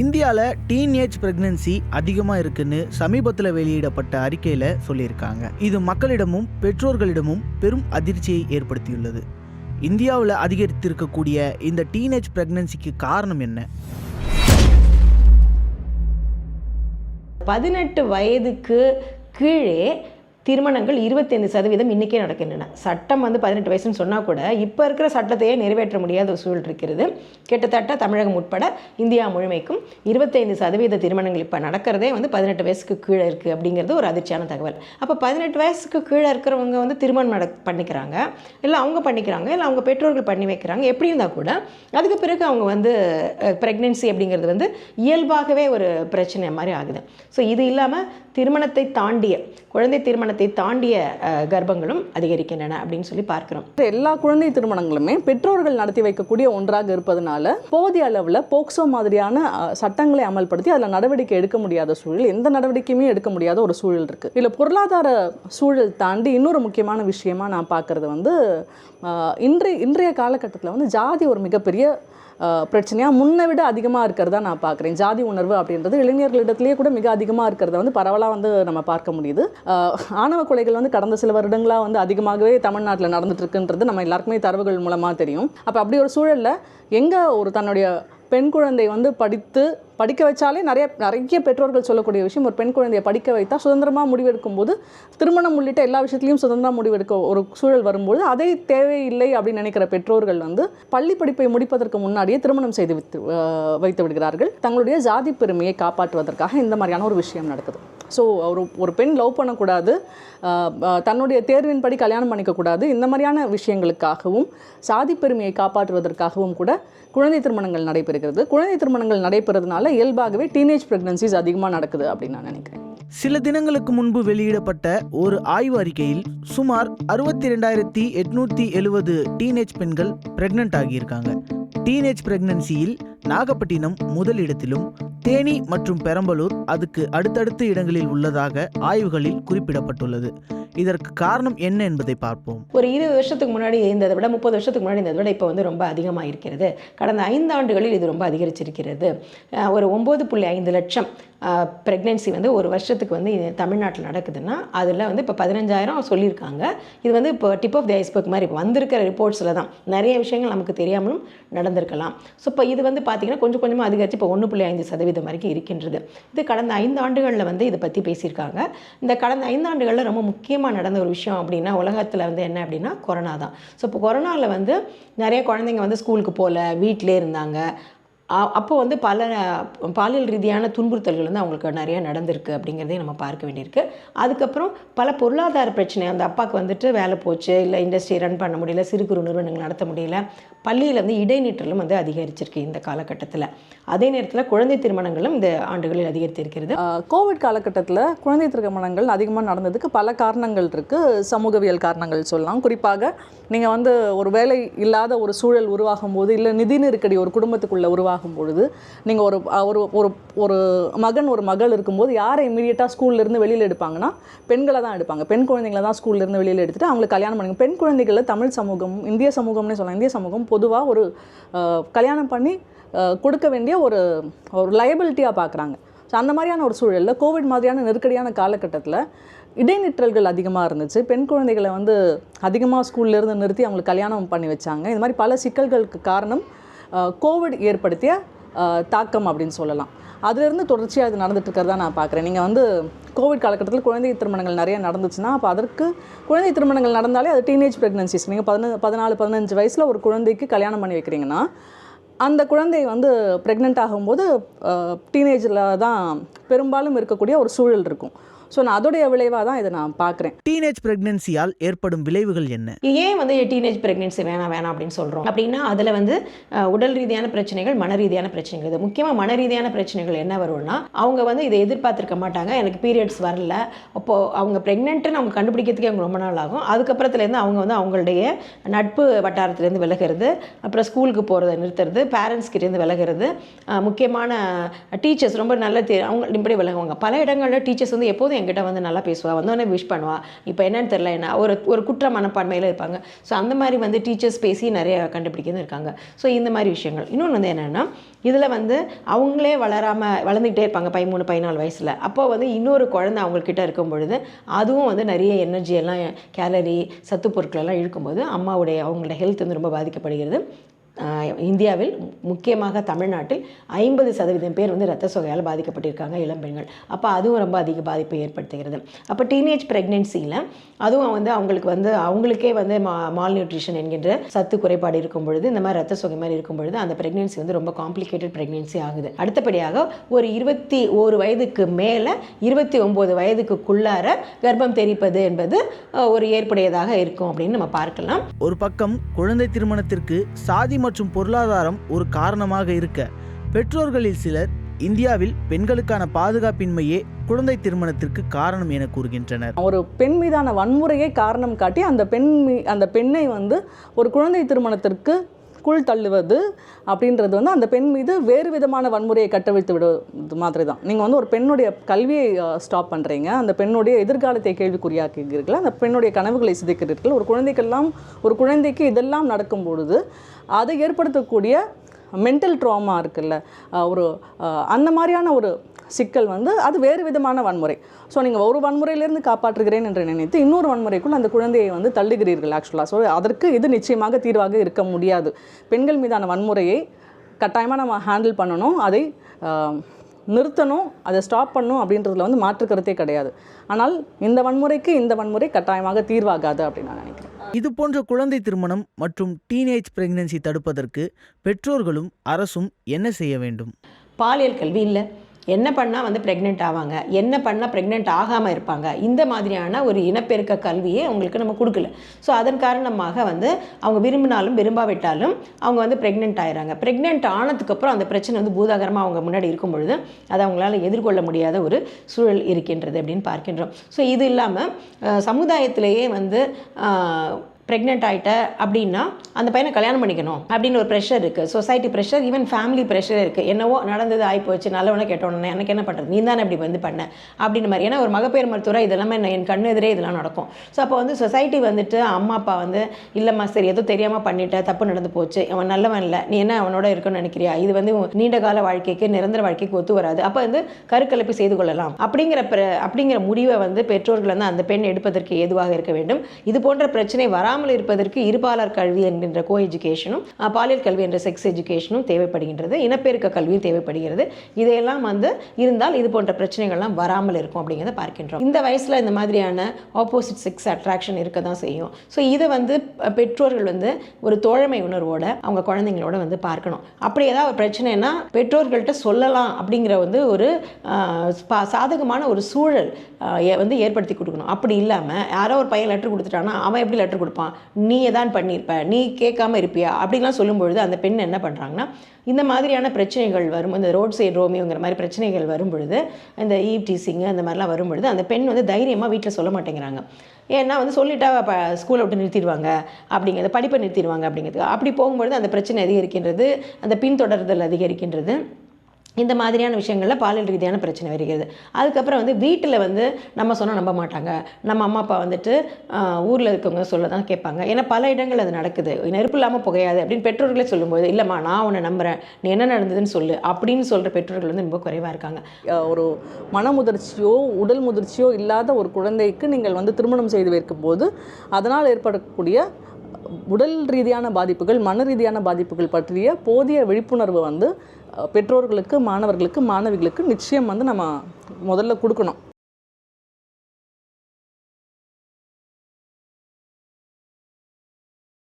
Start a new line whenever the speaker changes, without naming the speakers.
இந்தியாவில் teenage pregnancy அதிகமாக இருக்குன்னு சமீபத்தில் வெளியிடப்பட்ட அறிக்கையில் சொல்லியிருக்காங்க. இது மக்களிடமும் பெற்றோர்களிடமும் பெரும் அதிர்ச்சியை ஏற்படுத்தியுள்ளது. இந்தியாவில் அதிகரித்திருக்கக்கூடிய இந்த டீனேஜ் பிரெக்னன்சிக்கு காரணம் என்ன?
பதினெட்டு வயதுக்கு கீழே திருமணங்கள் இருபத்தைந்து சதவீதம் இன்றைக்கே நடக்கின்றன. சட்டம் வந்து பதினெட்டு வயசுன்னு சொன்னால் கூட இப்போ இருக்கிற சட்டத்தையே நிறைவேற்ற முடியாத ஒரு சூழல் இருக்கிறது. கிட்டத்தட்ட தமிழகம் உட்பட இந்தியா முழுமைக்கும் இருபத்தைந்து சதவீத திருமணங்கள் இப்போ நடக்கிறதே வந்து பதினெட்டு வயசுக்கு கீழே இருக்குது அப்படிங்கிறது ஒரு அதிர்ச்சியான தகவல். அப்போ பதினெட்டு வயசுக்கு கீழே இருக்கிறவங்க வந்து திருமணம் நட பண்ணிக்கிறாங்க. இல்லை அவங்க பண்ணிக்கிறாங்க. இல்லை அவங்க பெற்றோர்கள் பண்ணி வைக்கிறாங்க. எப்படி இருந்தால் கூட அதுக்கு பிறகு அவங்க வந்து ப்ரெக்னென்சி அப்படிங்கிறது வந்து இயல்பாகவே ஒரு பிரச்சனை மாதிரி ஆகுது. ஸோ இது இல்லாமல் திருமணத்தை தாண்டிய குழந்தை திருமணத்தை தாண்டிய கர்ப்பங்களும் அதிகரிக்கின்றன அப்படின்னு சொல்லி பார்க்கிறோம்.
எல்லா குழந்தை திருமணங்களுமே பெற்றோர்கள் நடத்தி வைக்கக்கூடிய ஒன்றாக இருப்பதனால போதிய அளவில் போக்சோ மாதிரியான சட்டங்களை அமல்படுத்தி அதில் நடவடிக்கை எடுக்க முடியாத சூழல் எந்த நடவடிக்கையுமே எடுக்க முடியாத ஒரு சூழல் இருக்குது இதில் பொருளாதார சூழல் தாண்டி இன்னொரு முக்கியமான விஷயமா நான் பார்க்குறது வந்து இன்றைய இன்றைய காலகட்டத்தில் வந்து ஜாதி ஒரு மிகப்பெரிய பிரச்சனையாக முன்னை விட அதிகமாக இருக்கிறதா நான் பார்க்குறேன். ஜாதி உணர்வு அப்படின்றது இளைஞர்களிடத்திலேயே கூட மிக அதிகமாக இருக்கிறத வந்து பரவலாக வந்து நம்ம பார்க்க முடியுது. ஆணவ கொலைகள் வந்து கடந்த சில வருடங்களாக வந்து அதிகமாகவே தமிழ்நாட்டில் நடந்துட்டு இருக்குன்றது நம்ம எல்லாருக்குமே தரவுகள் மூலமாக தெரியும். அப்போ அப்படி ஒரு சூழலில் எங்கே ஒரு தன்னுடைய பெண் குழந்தை வந்து படித்து படிக்க வச்சாலே நிறைய நிறைய பெற்றோர்கள் சொல்லக்கூடிய விஷயம் ஒரு பெண் குழந்தையை படிக்க வைத்தா சுதந்திரமாக முடிவெடுக்கும் போது திருமணம் உள்ளிட்ட எல்லா விஷயத்துலையும் சுதந்திரமாக முடிவெடுக்க ஒரு சூழல் வரும்போது அதை தேவையில்லை அப்படின்னு நினைக்கிற பெற்றோர்கள் வந்து பள்ளி படிப்பை முடிப்பதற்கு முன்னாடியே திருமணம் செய்து வைத்து வைத்து விடுகிறார்கள். தங்களுடைய ஜாதி பெருமையை காப்பாற்றுவதற்காக இந்த மாதிரியான ஒரு விஷயம் நடக்குது. ஸோ ஒரு ஒரு பெண் லவ் பண்ணக்கூடாது. தன்னுடைய தேர்வின்படி கல்யாணம் பண்ணிக்கக்கூடாது. இந்த மாதிரியான விஷயங்களுக்காகவும் சாதி பெருமையை காப்பாற்றுவதற்காகவும் கூட குழந்தை திருமணங்கள் நடைபெறுகிறது. குழந்தை திருமணங்கள் நடைபெறதுனால இயல்பாகவே டீனேஜ் ப்ரெக்னன்சிஸ் அதிகமாக நடக்குது அப்படின்னு நான் நினைக்கிறேன்.
சில தினங்களுக்கு முன்பு வெளியிடப்பட்ட ஒரு ஆய்வு அறிக்கையில் சுமார் அறுபத்தி ரெண்டாயிரத்தி எட்நூத்தி எழுபது டீனேஜ் பெண்கள் பிரெக்னென்ட் ஆகியிருக்காங்க. டீனேஜ் பிரெக்னன்சியில் நாகப்பட்டினம் முதலிடத்திலும் தேனி மற்றும் பெரம்பலூர் அதுக்கு அடுத்தடுத்த இடங்களில் உள்ளதாக ஆய்வுகளில் குறிப்பிடப்பட்டுள்ளது. இதற்கு காரணம் என்ன என்பதை பார்ப்போம்.
ஒரு இருபது வருஷத்துக்கு முன்னாடி இருந்ததை விட முப்பது வருஷத்துக்கு முன்னாடி இருந்ததை விட இப்போ வந்து ரொம்ப அதிகமாக இருக்கிறது கடந்த ஐந்து ஆண்டுகளில் இது ரொம்ப அதிகரிச்சிருக்கிறது. ஒரு ஒம்பது புள்ளி ஐந்து லட்சம் ப்ரெக்னென்சி வந்து ஒரு வருஷத்துக்கு வந்து தமிழ்நாட்டில் நடக்குதுன்னா அதில் வந்து இப்போ பதினஞ்சாயிரம் சொல்லியிருக்காங்க. இது வந்து இப்போ டிப் ஆஃப் தி ஐஸ்பர்க் மாதிரி இப்போ வந்திருக்கிற ரிப்போர்ட்ஸில் தான். நிறைய விஷயங்கள் நமக்கு தெரியாமலும் நடந்திருக்கலாம். ஸோ இப்போ இது வந்து பார்த்திங்கன்னா கொஞ்சம் கொஞ்சமாக அதிகரித்து இப்போ ஒன்று புள்ளி ஐந்து சதவீதம் வரைக்கும் இருக்கின்றது. இது கடந்த ஐந்து ஆண்டுகளில் வந்து இதை பற்றி பேசியிருக்காங்க. இந்த கடந்த ஐந்து ஆண்டுகளில் ரொம்ப முக்கியமாக நடந்த ஒரு விஷயம் அப்படின்னா உலகத்தில் வந்து என்ன அப்படின்னா கொரோனா தான். ஸோ இப்போ கொரோனாவில் வந்து நிறைய குழந்தைங்க வந்து ஸ்கூலுக்கு போகல வீட்டிலே இருந்தாங்க. அப்போ வந்து பல பாலியல் ரீதியான துன்புறுத்தல்கள் வந்து அவங்களுக்கு நிறைய நடந்திருக்கு அப்படிங்கிறதையும் நம்ம பார்க்க வேண்டியிருக்கு. அதுக்கப்புறம் பல பொருளாதார பிரச்சனை அந்த அப்பாவுக்கு வந்துட்டு வேலை போச்சு இல்லை இண்டஸ்ட்ரி ரன் பண்ண முடியல சிறு குறு நிறுவனங்கள் நடத்த முடியல பள்ளியில் வந்து இடைநிற்றலும் வந்து அதிகரிச்சிருக்கு இந்த காலகட்டத்தில். அதே நேரத்தில் குழந்தை திருமணங்களும் இந்த ஆண்டுகளில் அதிகரித்திருக்கிறது.
கோவிட் காலகட்டத்தில் குழந்தை திருமணங்கள் அதிகமாக நடந்ததுக்கு பல காரணங்கள் இருக்குது சமூகவியல் காரணங்கள் சொல்லலாம். குறிப்பாக நீங்கள் வந்து ஒரு வேலை இல்லாத ஒரு சூழல் உருவாகும் போது இல்லை நிதி நெருக்கடி ஒரு குடும்பத்துக்குள்ளே உருவாகும் ஆகும் பொழுது நீங்கள் ஒரு ஒரு ஒரு ஒரு மகன் ஒரு மகள் இருக்கும்போது யாரை இமீடியட்டாக ஸ்கூல்லேருந்து வெளியில் எடுப்பாங்கன்னா பெண்களை தான் எடுப்பாங்க. பெண் குழந்தைங்களை தான் ஸ்கூல்லேருந்து வெளியில் எடுத்துட்டு அவங்களுக்கு கல்யாணம் பண்ணுங்க பெண் குழந்தைகளை தமிழ் சமூகம் இந்திய சமூகம்னே சொல்லலாம். இந்திய சமூகம் பொதுவாக ஒரு கல்யாணம் பண்ணி கொடுக்க வேண்டிய ஒரு ஒரு லயபிலிட்டியாக பார்க்குறாங்க ஸோ அந்த மாதிரியான ஒரு சூழலில் கோவிட் மாதிரியான நெருக்கடியான காலகட்டத்தில் இடைநிற்றல்கள் அதிகமாக இருந்துச்சு. பெண் குழந்தைகளை வந்து அதிகமாக ஸ்கூல்லேருந்து நிறுத்தி அவங்களுக்கு கல்யாணம் பண்ணி வச்சாங்க. இந்த மாதிரி பல சிக்கல்களுக்கு காரணம் கோவிட் ஏற்படுத்திய தாக்கம் அப்படின்னு சொல்லலாம். அதுலேருந்து தொடர்ச்சியாக இது நடந்துட்டு இருக்கிறதா நான் பார்க்குறேன் நீங்கள் வந்து கோவிட் காலகட்டத்தில் குழந்தை திருமணங்கள் நிறைய நடந்துச்சுன்னா அப்போ அதற்கு குழந்தை திருமணங்கள் நடந்தாலே அது டீனேஜ் ப்ரெக்னன்சிஸ் நீங்கள் பதின பதினாலு பதினஞ்சு வயசில் ஒரு குழந்தைக்கு கல்யாணம் பண்ணி வைக்கிறீங்கன்னா அந்த குழந்தை வந்து ப்ரெக்னென்ட் ஆகும்போது டீனேஜில் தான் பெரும்பாலும் இருக்கக்கூடிய ஒரு சூழல் இருக்கும். ஸோ நான் அதோடைய விளைவாக தான் இதை நான் பார்க்குறேன்.
டீனேஜ் பிரெக்னன்சியால் ஏற்படும் விளைவுகள் என்ன?
ஏன் வந்து டீனேஜ் பிரெக்னன்சி வேணாம் வேணாம் அப்படின்னு சொல்கிறோம் அப்படின்னா அதில் வந்து உடல் ரீதியான பிரச்சனைகள் மன ரீதியான பிரச்சனைகள். இது முக்கியமாக மன ரீதியான பிரச்சனைகள் என்ன வரும்னா அவங்க வந்து இதை எதிர்பார்த்திருக்க மாட்டாங்க. எனக்கு பீரியட்ஸ் வரல. அப்போது அவங்க ப்ரெக்னென்ட்டுன்னு அவங்க கண்டுபிடிக்கிறதுக்கே அவங்க ரொம்ப நாள் ஆகும். அதுக்கப்புறத்துலேருந்து அவங்க வந்து அவங்களுடைய நட்பு வட்டாரத்துலேருந்து விலகிறது அப்புறம் ஸ்கூலுக்கு போகிறத நிறுத்துறது பேரண்ட்ஸ் கிட்டேருந்து விலகிறது முக்கியமான டீச்சர்ஸ் ரொம்ப நல்ல அவங்க இப்படி விலகுவாங்க. பல இடங்களில் டீச்சர்ஸ் வந்து எப்போதும் எங்கிட்ட வந்து நல்லா பேசுவா. வந்தோடனே விஷ் பண்ணுவா. இப்போ என்னன்னு தெரில என்ன ஒரு ஒரு குற்ற மனப்பான்மையில் இருப்பாங்க. ஸோ அந்த மாதிரி வந்து டீச்சர்ஸ் பேசி நிறைய கண்டுபிடிக்கிறது இருக்காங்க. ஸோ இந்த மாதிரி விஷயங்கள். இன்னொன்று வந்து என்னென்னா இதில் வந்து அவங்களே வளராமல் வளர்ந்துக்கிட்டே இருப்பாங்க பதிமூணு பதினாலு வயசில். அப்போ வந்து இன்னொரு குழந்தை அவங்கக்கிட்ட இருக்கும் பொழுது அதுவும் வந்து நிறைய எனர்ஜி எல்லாம் கேலரி சத்து பொருட்கள் எல்லாம் இழுக்கும்போது அம்மாவுடைய அவங்களோட ஹெல்த் வந்து ரொம்ப பாதிக்கப்படுகிறது. இந்தியாவில் முக்கியமாக தமிழ்நாட்டில் ஐம்பது சதவீதம் பேர் வந்து ரத்த சோகையால் பாதிக்கப்பட்டிருக்காங்க இளம்பெண்கள் அப்போ அதுவும் ரொம்ப அதிக பாதிப்பை ஏற்படுத்துகிறது. அப்போ டீனேஜ் ப்ரெக்னென்சியில் அதுவும் வந்து அவங்களுக்கு வந்து அவங்களுக்கே வந்து மா மால் நியூட்ரிஷன் என்கின்ற சத்து குறைபாடு இருக்கும் பொழுது இந்த மாதிரி ரத்த சோகை மாதிரி இருக்கும் பொழுது அந்த ப்ரெக்னென்சி வந்து ரொம்ப காம்ப்ளிகேட்டட் ப்ரெக்னென்சி ஆகுது. அடுத்தபடியாக ஒரு இருபத்தி ஒரு வயதுக்கு மேலே இருபத்தி ஒம்பது வயதுக்குள்ளார கர்ப்பம் தெரிப்பது என்பது ஒரு ஏற்புடையதாக இருக்கும் அப்படின்னு நம்ம பார்க்கலாம்.
ஒரு பக்கம் குழந்தை திருமணத்திற்கு சாதி மற்றும் பொருளாதாரம் ஒரு காரணமாக இருக்க. பெற்றோர்களில் சிலர் இந்தியாவில் பெண்களுக்கான பாதுகாப்பின்மையே குழந்தை திருமணத்திற்கு காரணம் என கூறுகின்றனர்.
ஒரு பெண் மீதான வன்முறையை காரணம் காட்டி அந்த பெண் அந்த பெண்ணை வந்து ஒரு குழந்தை திருமணத்திற்கு குள் தள்ளுவது அப்படின்றது வந்து அந்த பெண் மீது வேறு விதமான வன்முறையை கட்டவிழ்த்து விடுவது மாதிரி தான் நீங்கள் வந்து ஒரு பெண்ணுடைய கல்வியை ஸ்டாப் பண்ணுறீங்க அந்த பெண்ணுடைய எதிர்காலத்தை கேள்விக்குறியாக்குகிறீர்கள். அந்த பெண்ணுடைய கனவுகளை சிதைக்கிறீர்கள். ஒரு குழந்தைக்கெல்லாம் ஒரு குழந்தைக்கு இதெல்லாம் நடக்கும் பொழுது அதை ஏற்படுத்தக்கூடிய மென்டல் ட்ராமா இருக்குல்ல ஒரு அந்த மாதிரியான ஒரு சிக்கல் வந்து அது வேறு விதமான வன்முறை. ஸோ நீங்கள் ஒரு வன்முறையிலிருந்து காப்பாற்றுகிறேன் என்று நினைத்து இன்னொரு வன்முறைக்குள் அந்த குழந்தையை வந்து தள்ளுகிறீர்கள் ஆக்சுவலாக ஸோ அதற்கு இது நிச்சயமாக தீர்வாக இருக்க முடியாது. பெண்கள் மீதான வன்முறையை கட்டாயமாக நம்ம ஹேண்டில் பண்ணணும். அதை நிறுத்தணும். அதை ஸ்டாப் பண்ணணும் அப்படின்றதுல வந்து மாற்று கருத்தே கிடையாது. ஆனால் இந்த வன்முறைக்கு இந்த வன்முறை கட்டாயமாக தீர்வாகாது அப்படின்னு நான் நினைக்கிறேன்.
இது போன்ற குழந்தை திருமணம் மற்றும் டீனேஜ் பிரெக்னன்சி தடுப்பதற்கு பெற்றோர்களும் அரசும் என்ன செய்ய வேண்டும்?
பாலியல் கல்வி இல்லை. என்ன பண்ணால் வந்து ப்ரெக்னென்ட் ஆவாங்க? என்ன பண்ணால் ப்ரெக்னென்ட் ஆகாமல் இருப்பாங்க? இந்த மாதிரியான ஒரு இனப்பெருக்க கல்வியை அவங்களுக்கு நம்ம கொடுக்கல. ஸோ அதன் காரணமாக வந்து அவங்க விரும்பினாலும் விரும்பாவிட்டாலும் அவங்க வந்து ப்ரெக்னென்ட் ஆகிறாங்க ப்ரெக்னென்ட் ஆனதுக்கப்புறம் அந்த பிரச்சனை வந்து பூதாகரமாக அவங்க முன்னாடி இருக்கும் பொழுது அதை அவங்களால எதிர்கொள்ள முடியாத ஒரு சூழல் இருக்கின்றது அப்படின்னு பார்க்கின்றோம். ஸோ இது இல்லாமல் சமுதாயத்திலேயே வந்து ப்ரெக்னென்ட் ஆகிட்ட அப்படின்னா அந்த பையனை கல்யாணம் பண்ணிக்கணும் அப்படின்னு ஒரு ப்ரெஷர் இருக்குது society pressure even family pressure இருக்குது என்னவோ நடந்தது ஆகிப்போச்சு நல்லவனை கேட்டோன்னு எனக்கு என்ன பண்ணுறது நீ தானே இப்படி வந்து பண்ண? அப்படின்னு மாதிரி. ஏன்னா ஒரு மகப்பேறு மருத்துவராக இதெல்லாமே என் கண்ணு எதிரே இதெல்லாம் நடக்கும். ஸோ அப்போ வந்து சொசைட்டி வந்துட்டு அம்மா அப்பா வந்து இல்லைம்மா சரி ஏதோ தெரியாமல் பண்ணிட்ட தப்பு நடந்து போச்சு அவன் நல்லவன் இல்லை நீ என்ன அவனோட இருக்குன்னு நினைக்கிறியா? இது வந்து நீண்ட கால வாழ்க்கைக்கு நிரந்தர வாழ்க்கைக்கு ஒத்து வராது. அப்போ வந்து கருக்கலைப்பு செய்து கொள்ளலாம். அப்படிங்கிற பிர- அப்படிங்கிற முடிவை வந்து பெற்றோர்கள் வந்து அந்த பெண் எடுப்பதற்கு ஏதுவாக இருக்க வேண்டும். இது போன்ற பிரச்சனை வராமல் இருப்பதற்கு இருபாலர் கல்வி என்கின்ற கோ எஜுகேஷனும் பாலியல் கல்வி என்ற செக்ஸ் எஜுகேஷனும் தேவைப்படுகின்றது. இனப்பெருக்க கல்வியும் தேவைப்படுகிறது. இதையெல்லாம் வந்து இருந்தால் இது போன்ற பிரச்சனைகள்லாம் வராமல் இருக்கும் அப்படிங்கிறத பார்க்கின்றோம். இந்த வயசில் இந்த மாதிரியான ஆப்போசிட் செக்ஸ் அட்ராக்ஷன் இருக்க தான் செய்யும். ஸோ இதை வந்து பெற்றோர்கள் வந்து ஒரு தோழமை உணர்வோட அவங்க குழந்தைங்களோட வந்து பார்க்கணும். அப்படி ஏதாவது ஒரு பிரச்சனைனா பெற்றோர்கள்ட்ட சொல்லலாம் அப்படிங்கிற வந்து ஒரு பா- சாதகமான ஒரு சூழல் ஏ- வந்து ஏற்படுத்தி கொடுக்கணும். அப்படி இல்லாமல் யாரோ ஒரு பையன் லெட்டர் கொடுத்துட்டானா அவன் எப்படி லெட்டர் கொடுப்பான்? நீயே தான் பண்ணியிருப்ப நீ கேட்காம இருப்பியா? அப்படிலாம் சொல்லும்பொழுது அந்த பெண் என்ன பண்ணுறாங்கன்னா இந்த மாதிரியான பிரச்சனைகள் வரும் இந்த ரோட் சைடு ரோமியோங்கிற மாதிரி பிரச்சனைகள் வரும்பொழுது இந்த ஈவ் டீசிங்கு அந்த மாதிரிலாம் வரும் பொழுது அந்த பெண் வந்து தைரியமாக வீட்டில் சொல்ல மாட்டேங்கிறாங்க. ஏன்னா வந்து சொல்லிட்டா இப்போ ஸ்கூலை விட்டு நிறுத்திடுவாங்க அப்படிங்கிறது படிப்பை நிறுத்திடுவாங்க அப்படிங்கிறது. அப்படி போகும்பொழுது அந்த பிரச்சனை அதிகரிக்கின்றது அந்த பின்தொடர்தல் அதிகரிக்கின்றது. இந்த மாதிரியான விஷயங்களில் பாலியல் ரீதியான பிரச்சனை வருகிறது. அதுக்கப்புறம் வந்து வீட்டில் வந்து நம்ம சொன்னால் நம்ப மாட்டாங்க. நம்ம அம்மா அப்பா வந்துட்டு ஊரில் இருக்கவங்க சொல்ல தான் கேட்பாங்க. ஏன்னா பல இடங்கள் அது நடக்குது. நெருப்பு இல்லாமல் புகையாது அப்படின்னு பெற்றோர்களே சொல்லும்போது இல்லைம்மா நான் உன்னை நம்புகிறேன் நீ என்ன நடந்ததுன்னு சொல்லு. அப்படின்னு சொல்கிற பெற்றோர்கள் வந்து ரொம்ப குறைவாக இருக்காங்க.
ஒரு மன முதிர்ச்சியோ உடல் முதிர்ச்சியோ இல்லாத ஒரு குழந்தைக்கு நீங்கள் வந்து திருமணம் செய்து வைக்கும்போது அதனால் ஏற்படக்கூடிய உடல் ரீதியான பாதிப்புகள் மன ரீதியான பாதிப்புகள் பற்றிய போதிய விழிப்புணர்வு வந்து பெற்றோர்களுக்கு மாணவர்களுக்கு மாணவிகளுக்கு நிச்சயம் வந்து நம்ம முதல்ல கொடுக்கணும்.